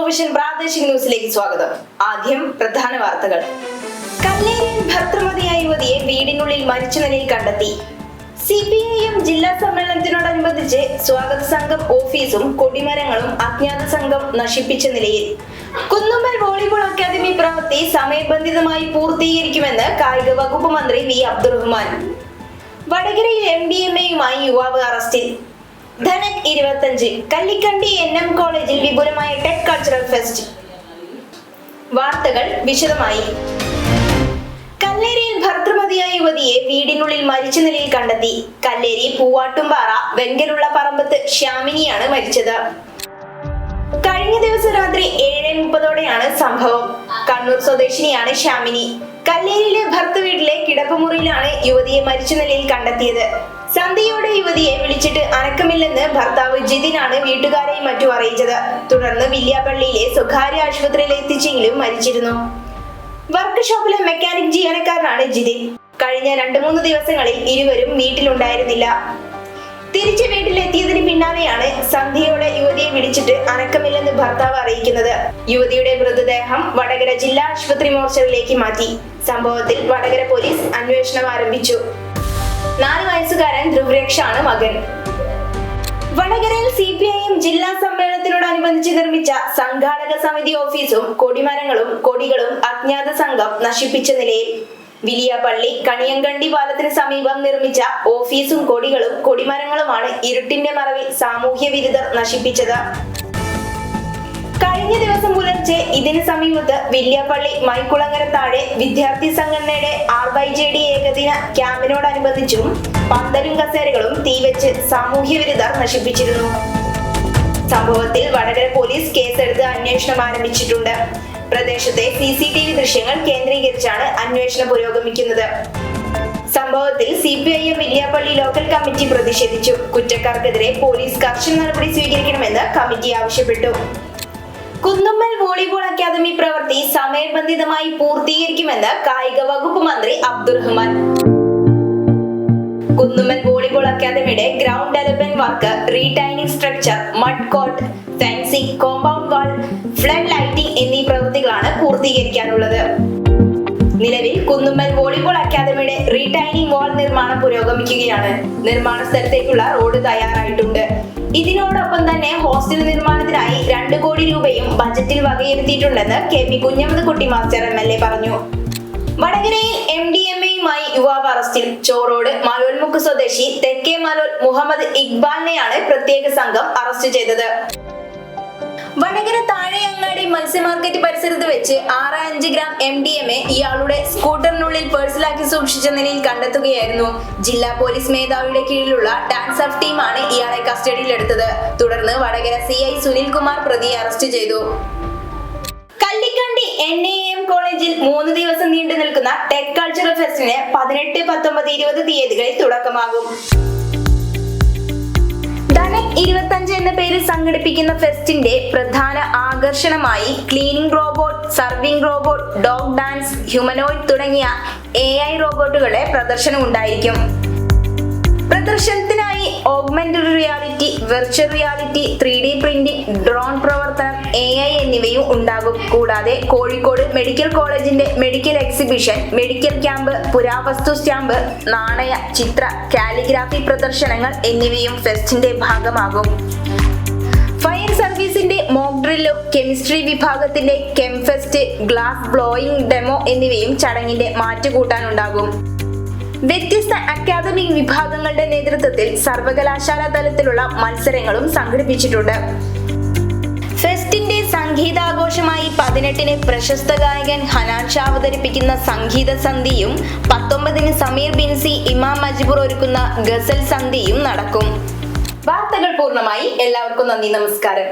Vision പ്രാദേശിക ന്യൂസിലേക്ക് സ്വാഗതം. ആദ്യം പ്രധാന വാർത്തകൾ. കല്ലേരിയിൽ ഭർത്തൃമതിയായ യുവതിയെ വീടിനുള്ളിൽ മരിച്ച നിലയിൽ കണ്ടെത്തി. സി പി ഐ ജില്ലാ സമ്മേളനത്തിനോടനുബന്ധിച്ച് സ്വാഗത സംഘം ഓഫീസും കൊടിമരങ്ങളും അജ്ഞാത സംഘം നശിപ്പിച്ച നിലയിൽ. കുന്നുമ്മൽ വോളിബോൾ അക്കാദമി പ്രവൃത്തി സമയബന്ധിതമായി പൂർത്തീകരിക്കുമെന്ന് കായിക വകുപ്പ് മന്ത്രി വി അബ്ദുറഹ്മാൻ. വടകരയിൽ എം ഡി എം എയുമായി യുവാവ് അറസ്റ്റിൽ. ധനക് ഇരുപത്തഞ്ച്. കല്ലിക്കണ്ടി എൻ എം കോളേജിൽ വിപുലമായ ടെക് കൾച്ചറൽ ഫെസ്റ്റ്. വാർത്തകൾ വിശദമായി. കല്ലേരിയിൽ ഭർത്തൃമതിയായ യുവതിയെ വീടിനുള്ളിൽ മരിച്ച നിലയിൽ കണ്ടെത്തി. കല്ലേരി പൂവാട്ടുംപാറ വെങ്കലുള്ള പറമ്പത്ത് ശ്യാമിനിയാണ് മരിച്ചത്. കഴിഞ്ഞ ദിവസം രാത്രി ഏഴ് മുപ്പതോടെയാണ് സംഭവം. കണ്ണൂർ സ്വദേശിനിയാണ് ശ്യാമിനി. കല്ലേരിയിലെ ഭർത്തു വീട്ടിലെ കിടപ്പുമുറിയിലാണ് യുവതിയെ മരിച്ച നിലയിൽ കണ്ടെത്തിയത്. സന്ധ്യയോടെ യുവതിയെ വിളിച്ചിട്ട് അനക്കമില്ലെന്ന് ഭർത്താവ് ജിതിനാണ് വീട്ടുകാരെയും മറ്റും അറിയിച്ചത്. തുടർന്ന് വില്യാപ്പള്ളിയിലെ സ്വകാര്യ ആശുപത്രിയിൽ എത്തിച്ചെങ്കിലും മരിച്ചിരുന്നു. വർക്ക്ഷോപ്പിലെ മെക്കാനിക് ജീവനക്കാരനാണ് ജിതിൻ. കഴിഞ്ഞ രണ്ടു മൂന്ന് ദിവസങ്ങളിൽ ഇരുവരും വീട്ടിലുണ്ടായിരുന്നില്ല. തിരിച്ചു വീട്ടിലെത്തിയതിന് പിന്നാലെയാണ് സന്ധ്യയോടെ യുവതിയെ വിളിച്ചിട്ട് അനക്കമില്ലെന്ന് ഭർത്താവ് അറിയിക്കുന്നത്. യുവതിയുടെ മൃതദേഹം വടകര ജില്ലാ ആശുപത്രി മോർച്ചറിയിലേക്ക് മാറ്റി. സംഭവത്തിൽ വടകര പോലീസ് അന്വേഷണം ആരംഭിച്ചു. നാല് വയസ്സുകാരൻ ധ്രുവരക്ഷാണ് മകൻ. വടകരയിൽ സി പി ഐ എം ജില്ലാ സമ്മേളനത്തിനോടനുബന്ധിച്ച് നിർമ്മിച്ച സംഘാടക സമിതി ഓഫീസും കൊടിമരങ്ങളും കൊടികളും അജ്ഞാത സംഘം നശിപ്പിച്ച നിലയിൽ വിലിയപ്പള്ളി കണിയങ്കണ്ടി പാലത്തിന് സമീപം നിർമ്മിച്ച ഓഫീസും കൊടികളും കൊടിമരങ്ങളുമാണ് ഇരുട്ടിന്റെ മറവിൽ സാമൂഹ്യ വിരുദ്ധർ നശിപ്പിച്ചത്. കഴിഞ്ഞ ദിവസം ഇതിന് സമീപത്ത് വില്യാപ്പള്ളി മൈക്കുളങ്ങര താഴെ വിദ്യാർത്ഥി സംഘടനയുടെ ആർ വൈ ജെ ഡി ഏകദിന ക്യാമ്പിനോടനുബന്ധിച്ചും പന്തലും കസേരകളും തീവച്ച് സാമൂഹ്യ വിരുദ്ധർ നശിപ്പിച്ചിരുന്നു. സംഭവത്തിൽ വടകര പോലീസ് കേസെടുത്ത് അന്വേഷണം ആരംഭിച്ചിട്ടുണ്ട്. പ്രദേശത്തെ സി സി ടി വി ദൃശ്യങ്ങൾ കേന്ദ്രീകരിച്ചാണ് അന്വേഷണം പുരോഗമിക്കുന്നത്. സംഭവത്തിൽ C P I M Villiappally local committee പ്രതിഷേധിച്ചു. കുറ്റക്കാർക്കെതിരെ പോലീസ് കർശന നടപടി സ്വീകരിക്കണമെന്ന് കമ്മിറ്റി ആവശ്യപ്പെട്ടു. കുന്നുമ്മൽ വോളിബോൾ അക്കാദമി പ്രവൃത്തി സമയബന്ധിതമായി പൂർത്തീകരിക്കുമെന്ന് കായിക വകുപ്പ് മന്ത്രി അബ്ദുറഹ്മാൻ കുന്നുമ്മൽ വോളിബോൾ അക്കാദമിയുടെ ground development work retaining structure mud coat fencing compound wall flood lighting എന്നീ പ്രവൃത്തികളാണ് പൂർത്തീകരിക്കാനുള്ളത്. നിലവിൽ കുന്നുമ്മൽ വോളിബോൾ അക്കാദമിയുടെ റീടൈനിങ് വാൾ നിർമ്മാണം പുരോഗമിക്കുകയാണ്. നിർമ്മാണ സ്ഥലത്തേക്കുള്ള റോഡ് തയ്യാറായിട്ടുണ്ട്. ഇതിനോടൊപ്പം തന്നെ ഹോസ്റ്റൽ നിർമ്മാണത്തിനായി രണ്ട് കോടി രൂപയും ബജറ്റിൽ വകയിരുത്തിയിട്ടുണ്ടെന്ന് K P Kunhammed master M L A പറഞ്ഞു. വടകരയിൽ എം ഡി എം എയുമായി യുവാവ് അറസ്റ്റിൽ. ചോറോട് മലോൽമുക്ക് സ്വദേശി തെക്കേ മലോൽ മുഹമ്മദ് ഇക്ബാലിനെയാണ് പ്രത്യേക സംഘം അറസ്റ്റ് ചെയ്തത്. വടകര താഴെയങ്ങാടി മത്സ്യ മാർക്കറ്റ് പരിസരത്ത് വെച്ച് ആറ് അഞ്ച് gram M D M A ഇയാളുടെ സ്കൂട്ടറിനുള്ളിൽ പേഴ്സിലാക്കി സൂക്ഷിച്ച നിലയിൽ കണ്ടെത്തുകയായിരുന്നു. ജില്ലാ പോലീസ് മേധാവിയുടെ കീഴിലുള്ള ടാക്സ് ഓഫ് ടീമാണ് ഇയാളെ കസ്റ്റഡിയിലെടുത്തത്. തുടർന്ന് വടകര സി ഐ സുനിൽകുമാർ പ്രതിയെ അറസ്റ്റ് ചെയ്തു. കല്ലിക്കണ്ടി എൻ എ എം കോളേജിൽ മൂന്ന് ദിവസം നീണ്ടു നിൽക്കുന്ന ടെക് കൾച്ചറൽ ഫെസ്റ്റിന് പതിനെട്ട് പത്തൊമ്പത് ഇരുപത് തീയതികളിൽ തുടക്കമാകും. എന്ന പേരിൽ സംഘടിപ്പിക്കുന്ന ഫെസ്റ്റിന്റെ പ്രധാന ആകർഷണമായി cleaning robot serving robot dog dance humanoid തുടങ്ങിയ എ റോബോട്ടുകളുടെ പ്രദർശനം ഉണ്ടായിരിക്കും. പ്രദർശനത്തിനായി augmented reality virtual reality three D printing drone പ്രവർത്തനം എ ഐ എന്നിവയും ഉണ്ടാകും. കൂടാതെ കോഴിക്കോട് മെഡിക്കൽ കോളേജിന്റെ മെഡിക്കൽ എക്സിബിഷൻ മെഡിക്കൽ ക്യാമ്പ് പുരാവസ്തു സ്റ്റാമ്പ് നാണയ ചിത്ര കാലിഗ്രാഫി പ്രദർശനങ്ങൾ എന്നിവയും ഫെസ്റ്റിന്റെ ഭാഗമാകും. ഫയർ സർവീസിന്റെ മോക്ക് ഡ്രില്ലും കെമിസ്ട്രി വിഭാഗത്തിന്റെ കെംഫെസ്റ്റ് ഗ്ലാസ് ബ്ലോയിങ് ഡെമോ എന്നിവയും ചടങ്ങിന്റെ മാറ്റുകൂട്ടാനുണ്ടാകും. വ്യത്യസ്ത അക്കാദമിക് വിഭാഗങ്ങളുടെ നേതൃത്വത്തിൽ സർവകലാശാല തലത്തിലുള്ള മത്സരങ്ങളും സംഘടിപ്പിച്ചിട്ടുണ്ട്. ഫെസ്റ്റിന്റെ സംഗീതാഘോഷമായി പതിനെട്ടിന് പ്രശസ്ത ഗായകൻ ഹനാൻ ഷാ അവതരിപ്പിക്കുന്ന സംഗീത സന്ധിയും പത്തൊമ്പതിന് സമീർ ബിൻസി ഇമാം മജ്ബൂർ ഒരുക്കുന്ന ഗസൽ സന്ധിയും നടക്കും. വാർത്തകൾ പൂർണമായി എല്ലാവർക്കും നന്ദി നമസ്കാരം.